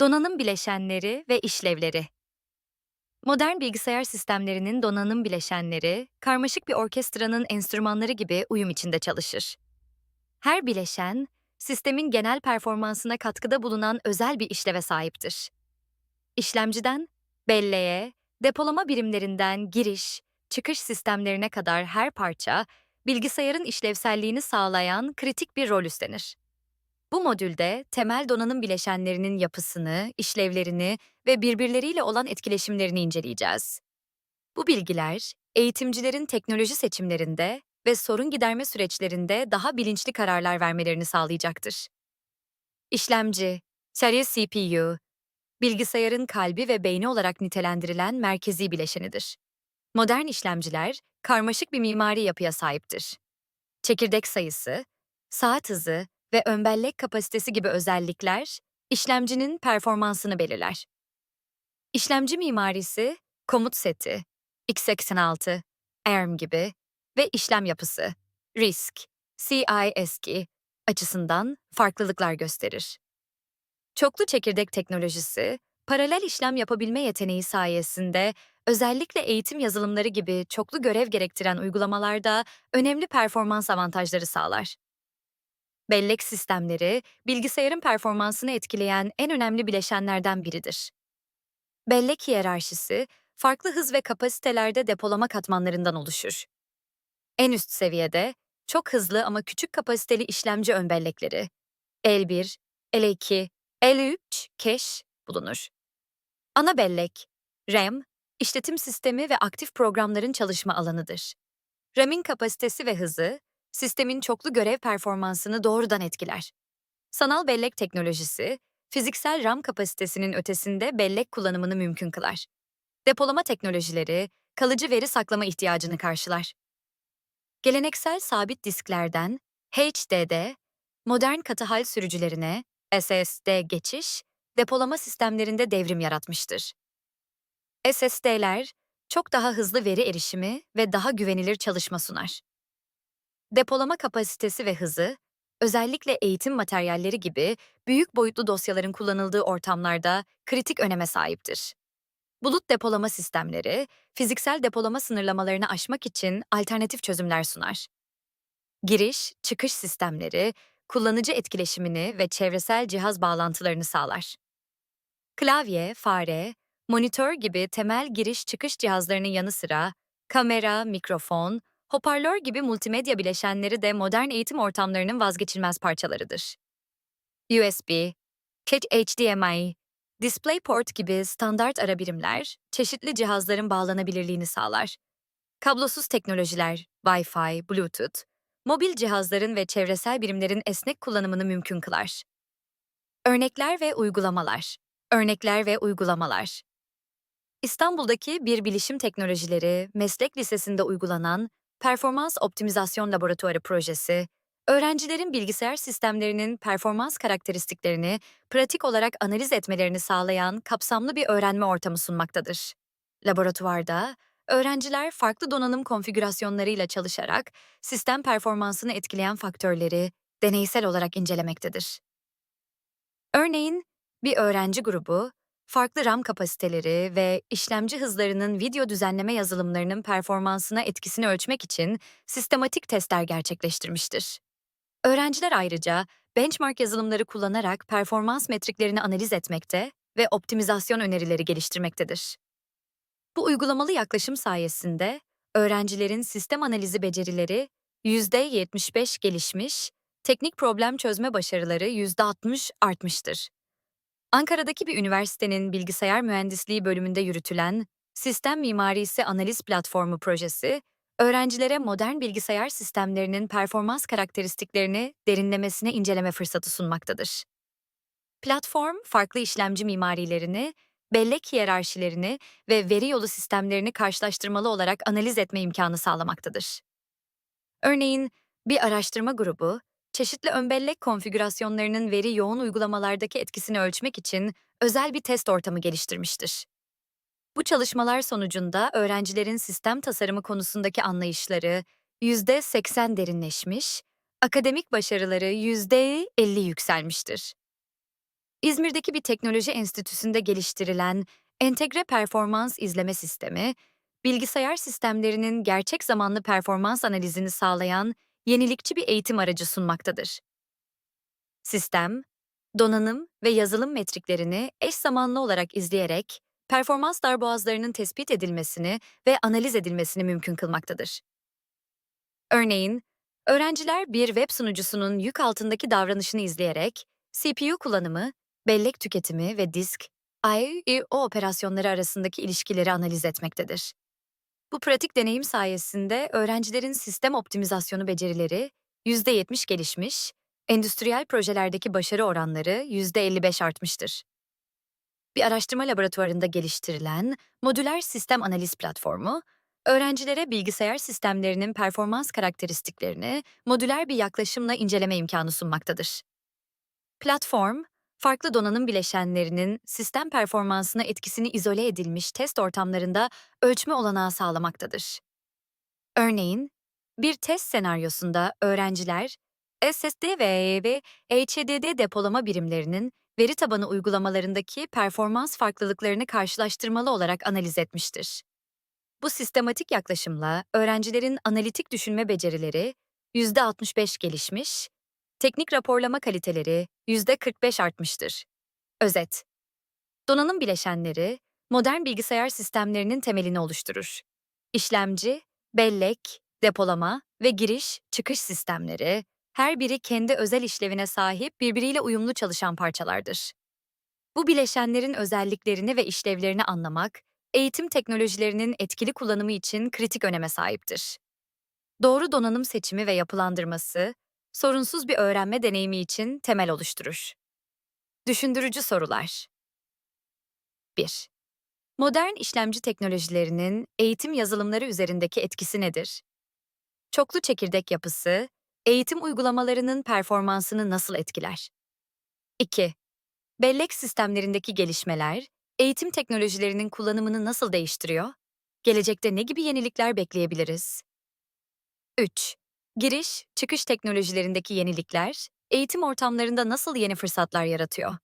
Donanım bileşenleri ve işlevleri. Modern bilgisayar sistemlerinin donanım bileşenleri, karmaşık bir orkestranın enstrümanları gibi uyum içinde çalışır. Her bileşen, sistemin genel performansına katkıda bulunan özel bir işleve sahiptir. İşlemciden, belleğe, depolama birimlerinden giriş, çıkış sistemlerine kadar her parça, bilgisayarın işlevselliğini sağlayan kritik bir rol üstlenir. Bu modülde temel donanım bileşenlerinin yapısını, işlevlerini ve birbirleriyle olan etkileşimlerini inceleyeceğiz. Bu bilgiler, eğitimcilerin teknoloji seçimlerinde ve sorun giderme süreçlerinde daha bilinçli kararlar vermelerini sağlayacaktır. İşlemci, serial CPU, bilgisayarın kalbi ve beyni olarak nitelendirilen merkezi bileşenidir. Modern işlemciler, karmaşık bir mimari yapıya sahiptir. Çekirdek sayısı, saat hızı ve ön bellek kapasitesi gibi özellikler işlemcinin performansını belirler. İşlemci mimarisi, komut seti, x86, ARM gibi ve işlem yapısı, RISC, CISC açısından farklılıklar gösterir. Çoklu çekirdek teknolojisi, paralel işlem yapabilme yeteneği sayesinde özellikle eğitim yazılımları gibi çoklu görev gerektiren uygulamalarda önemli performans avantajları sağlar. Bellek sistemleri, bilgisayarın performansını etkileyen en önemli bileşenlerden biridir. Bellek hiyerarşisi, farklı hız ve kapasitelerde depolama katmanlarından oluşur. En üst seviyede, çok hızlı ama küçük kapasiteli işlemci ön bellekleri, L1, L2, L3, cache bulunur. Ana bellek, RAM, işletim sistemi ve aktif programların çalışma alanıdır. RAM'in kapasitesi ve hızı, sistemin çoklu görev performansını doğrudan etkiler. Sanal bellek teknolojisi, fiziksel RAM kapasitesinin ötesinde bellek kullanımını mümkün kılar. Depolama teknolojileri, kalıcı veri saklama ihtiyacını karşılar. Geleneksel sabit disklerden HDD, modern katı hal sürücülerine SSD geçiş, depolama sistemlerinde devrim yaratmıştır. SSD'ler, çok daha hızlı veri erişimi ve daha güvenilir çalışma sunar. Depolama kapasitesi ve hızı, özellikle eğitim materyalleri gibi büyük boyutlu dosyaların kullanıldığı ortamlarda kritik öneme sahiptir. Bulut depolama sistemleri, fiziksel depolama sınırlamalarını aşmak için alternatif çözümler sunar. Giriş, çıkış sistemleri, kullanıcı etkileşimini ve çevresel cihaz bağlantılarını sağlar. Klavye, fare, monitör gibi temel giriş-çıkış cihazlarının yanı sıra kamera, mikrofon, hoparlör gibi multimedya bileşenleri de modern eğitim ortamlarının vazgeçilmez parçalarıdır. USB, HDMI, DisplayPort gibi standart ara birimler, çeşitli cihazların bağlanabilirliğini sağlar. Kablosuz teknolojiler, Wi-Fi, Bluetooth, mobil cihazların ve çevresel birimlerin esnek kullanımını mümkün kılar. Örnekler ve uygulamalar. Örnekler ve uygulamalar. İstanbul'daki bir bilişim teknolojileri meslek lisesinde uygulanan Performans Optimizasyon Laboratuvarı projesi, öğrencilerin bilgisayar sistemlerinin performans karakteristiklerini pratik olarak analiz etmelerini sağlayan kapsamlı bir öğrenme ortamı sunmaktadır. Laboratuvarda, öğrenciler farklı donanım konfigürasyonlarıyla çalışarak sistem performansını etkileyen faktörleri deneysel olarak incelemektedir. Örneğin, bir öğrenci grubu, farklı RAM kapasiteleri ve işlemci hızlarının video düzenleme yazılımlarının performansına etkisini ölçmek için sistematik testler gerçekleştirmiştir. Öğrenciler ayrıca benchmark yazılımları kullanarak performans metriklerini analiz etmekte ve optimizasyon önerileri geliştirmektedir. Bu uygulamalı yaklaşım sayesinde öğrencilerin sistem analizi becerileri %75 gelişmiş, teknik problem çözme başarıları %60 artmıştır. Ankara'daki bir üniversitenin bilgisayar mühendisliği bölümünde yürütülen Sistem Mimarisi Analiz Platformu projesi, öğrencilere modern bilgisayar sistemlerinin performans karakteristiklerini derinlemesine inceleme fırsatı sunmaktadır. Platform, farklı işlemci mimarilerini, bellek hiyerarşilerini ve veri yolu sistemlerini karşılaştırmalı olarak analiz etme imkanı sağlamaktadır. Örneğin, bir araştırma grubu, çeşitli ön bellek konfigürasyonlarının veri yoğun uygulamalardaki etkisini ölçmek için özel bir test ortamı geliştirmiştir. Bu çalışmalar sonucunda öğrencilerin sistem tasarımı konusundaki anlayışları %80 derinleşmiş, akademik başarıları %50 yükselmiştir. İzmir'deki bir teknoloji enstitüsünde geliştirilen entegre performans izleme sistemi, bilgisayar sistemlerinin gerçek zamanlı performans analizini sağlayan yenilikçi bir eğitim aracı sunmaktadır. Sistem, donanım ve yazılım metriklerini eş zamanlı olarak izleyerek performans darboğazlarının tespit edilmesini ve analiz edilmesini mümkün kılmaktadır. Örneğin, öğrenciler bir web sunucusunun yük altındaki davranışını izleyerek CPU kullanımı, bellek tüketimi ve disk, I/O operasyonları arasındaki ilişkileri analiz etmektedir. Bu pratik deneyim sayesinde öğrencilerin sistem optimizasyonu becerileri %70 gelişmiş, endüstriyel projelerdeki başarı oranları %55 artmıştır. Bir araştırma laboratuvarında geliştirilen modüler sistem analiz platformu, öğrencilere bilgisayar sistemlerinin performans karakteristiklerini modüler bir yaklaşımla inceleme imkanı sunmaktadır. Platform, farklı donanım bileşenlerinin sistem performansına etkisini izole edilmiş test ortamlarında ölçme olanağı sağlamaktadır. Örneğin, bir test senaryosunda öğrenciler SSD ve HDD depolama birimlerinin veri tabanı uygulamalarındaki performans farklılıklarını karşılaştırmalı olarak analiz etmiştir. Bu sistematik yaklaşımla öğrencilerin analitik düşünme becerileri %65 gelişmiş, teknik raporlama kaliteleri %45 artmıştır. Özet Donanım bileşenleri, modern bilgisayar sistemlerinin temelini oluşturur. İşlemci, bellek, depolama ve giriş-çıkış sistemleri, her biri kendi özel işlevine sahip birbiriyle uyumlu çalışan parçalardır. Bu bileşenlerin özelliklerini ve işlevlerini anlamak, eğitim teknolojilerinin etkili kullanımı için kritik öneme sahiptir. Doğru donanım seçimi ve yapılandırması, sorunsuz bir öğrenme deneyimi için temel oluşturur. Düşündürücü sorular 1. Modern işlemci teknolojilerinin eğitim yazılımları üzerindeki etkisi nedir? Çoklu çekirdek yapısı, eğitim uygulamalarının performansını nasıl etkiler? 2. Bellek sistemlerindeki gelişmeler, eğitim teknolojilerinin kullanımını nasıl değiştiriyor? Gelecekte ne gibi yenilikler bekleyebiliriz? 3. Giriş, çıkış teknolojilerindeki yenilikler, eğitim ortamlarında nasıl yeni fırsatlar yaratıyor?